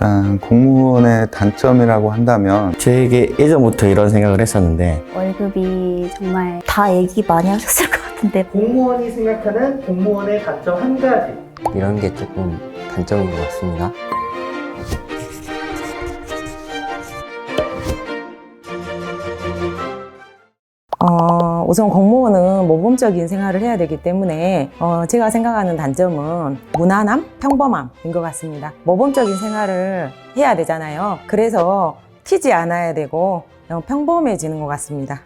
일단 공무원의 단점이라고 한다면 저에게 예전부터 이런 생각을 했었는데 월급이 정말 다 얘기 많이 하셨을 것 같은데 공무원이 생각하는 공무원의 단점 한 가지. 이런 게 조금 단점인 것 같습니다. 우선 공무원은 모범적인 생활을 해야 되기 때문에 어, 제가 생각하는 단점은 무난함, 평범함인 것 같습니다. 모범적인 생활을 해야 되잖아요. 그래서 튀지 않아야 되고 어, 평범해지는 것 같습니다.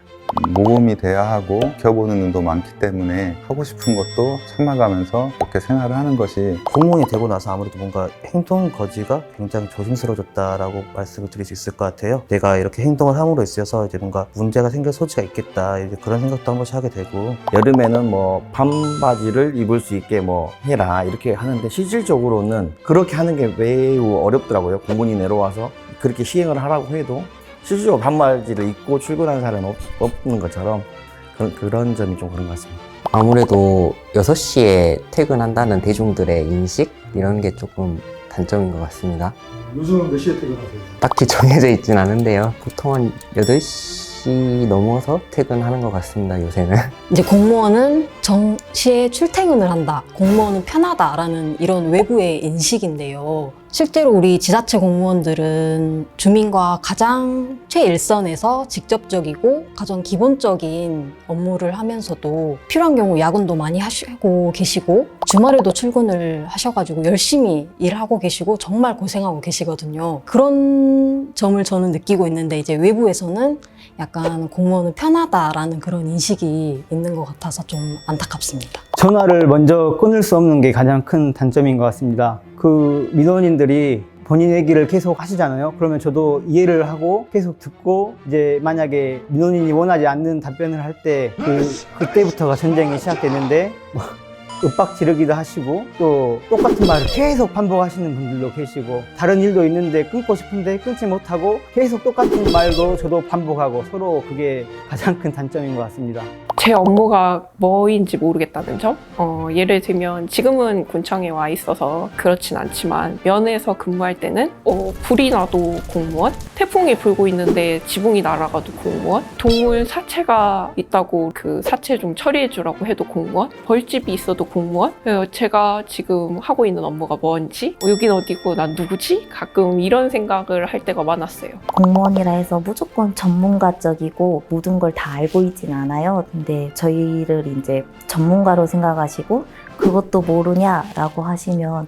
모범이 돼야 하고 지켜보는 눈도 많기 때문에 하고 싶은 것도 참아가면서 그렇게 생활을 하는 것이 공무원이 되고 나서 아무래도 뭔가 행동 거지가 굉장히 조심스러워졌다라고 말씀을 드릴 수 있을 것 같아요. 내가 이렇게 행동을 함으로 있어서 이제 뭔가 문제가 생길 소지가 있겠다 이제 그런 생각도 한 번씩 하게 되고 여름에는 뭐 반바지를 입을 수 있게 뭐 해라 이렇게 하는데 실질적으로는 그렇게 하는 게 매우 어렵더라고요. 공군이 내려와서 그렇게 시행을 하라고 해도 실질적으로 반바지를 입고 출근하는 사람은 없, 없는 것처럼 그런, 그런 점이 좀 그런 것 같습니다. 아무래도 6시에 퇴근한다는 대중들의 인식? 이런 게 조금 단점인 것 같습니다. 요즘은 몇 시에 퇴근하세요? 딱히 정해져 있진 않은데요. 보통 한 8시 넘어서 퇴근하는 것 같습니다, 요새는. 이제 공무원은 정시에 출퇴근을 한다. 공무원은 편하다라는 이런 외부의 인식인데요. 실제로 우리 지자체 공무원들은 주민과 가장 최일선에서 직접적이고 가장 기본적인 업무를 하면서도 필요한 경우 야근도 많이 하시고 계시고 주말에도 출근을 하셔가지고 열심히 일하고 계시고 정말 고생하고 계시거든요. 그런 점을 저는 느끼고 있는데 이제 외부에서는 약간 공무원은 편하다라는 그런 인식이 있는 것 같아서 좀 안타깝습니다. 전화를 먼저 끊을 수 없는 게 가장 큰 단점인 것 같습니다. 그 민원인들이 본인 얘기를 계속 하시잖아요. 그러면 저도 이해를 하고 계속 듣고 이제 만약에 민원인이 원하지 않는 답변을 할 때 그 그때부터가 전쟁이 시작되는데 뭐 윽박 지르기도 하시고 또 똑같은 말을 계속 반복하시는 분들도 계시고 다른 일도 있는데 끊고 싶은데 끊지 못하고 계속 똑같은 말도 저도 반복하고 서로 그게 가장 큰 단점인 것 같습니다. 제 업무가 뭐인지 모르겠다는 점? 어, 예를 들면 지금은 군청에 와 있어서 그렇진 않지만 면에서 근무할 때는 어, 불이 나도 공무원, 태풍이 불고 있는데 지붕이 날아가도 공무원, 동물 사체가 있다고 그 사체 좀 처리해 주라고 해도 공무원, 벌집이 있어도 공무원. 제가 지금 하고 있는 업무가 뭔지, 어, 여긴 어디고 난 누구지? 가끔 이런 생각을 할 때가 많았어요. 공무원이라 해서 무조건 전문가적이고 모든 걸 다 알고 있진 않아요. 근데 저희를 이제 전문가로 생각하시고 그것도 모르냐라고 하시면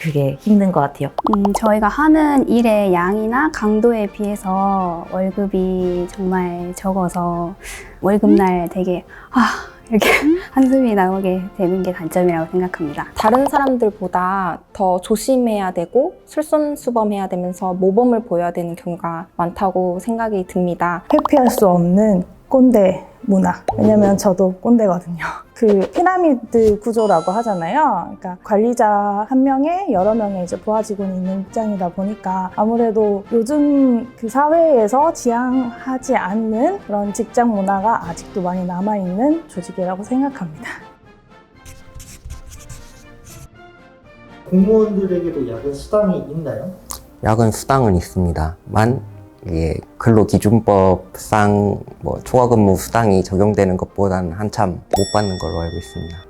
그게 힘든 것 같아요. 음, 저희가 하는 일의 양이나 강도에 비해서 월급이 정말 적어서 월급날 되게 아 이렇게 한숨이 나오게 되는 게 단점이라고 생각합니다. 다른 사람들보다 더 조심해야 되고 솔선수범해야 되면서 모범을 보여야 되는 경우가 많다고 생각이 듭니다. 회피할 수 없는 꼰대 문화. 왜냐면 저도 꼰대거든요. 그 피라미드 구조라고 하잖아요. 그러니까 관리자 한 명에 여러 명의 이제 부하 직원이 있는 입장이다 보니까 아무래도 요즘 그 사회에서 지향하지 않는 그런 직장 문화가 아직도 많이 남아있는 조직이라고 생각합니다. 공무원들에게도 야근 수당이 있나요? 야근 수당은 있습니다. 만 이게 근로기준법상 뭐 초과근무 수당이 적용되는 것보다는 한참 못 받는 걸로 알고 있습니다.